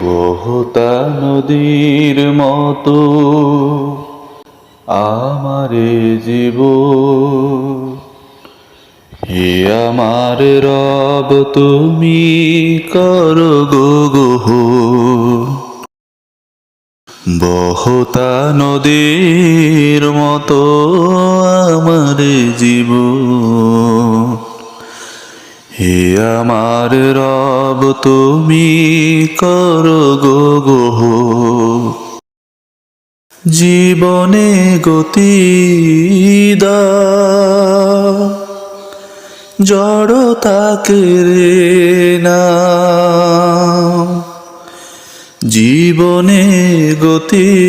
বহতা নদীর মতো আমারে জীব। হে আমার রব, তুমি কর গোহ। বহতা নদীর মতো আমারে জীব। হে আমার রব, তুমি কর গো গোহ। জীবনে গতি জড়তাকে রে না। জীবনে গতি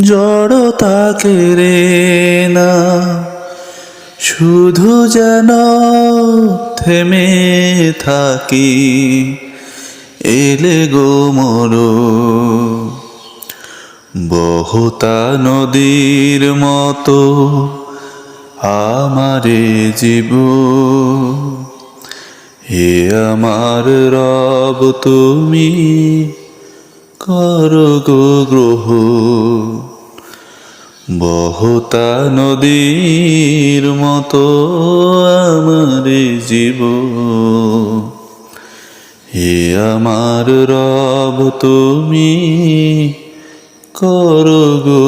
জড়তাকে রে না। শুধু যেন থেমে থাকি, এলে গো মর। বহুতা নদীর মতো আমারে জীব। হে আমার রব, তুমি কর গো গ্রহ। বহুতা নদীর মতো আমার জীব। হে আমার রব তুমি করো গো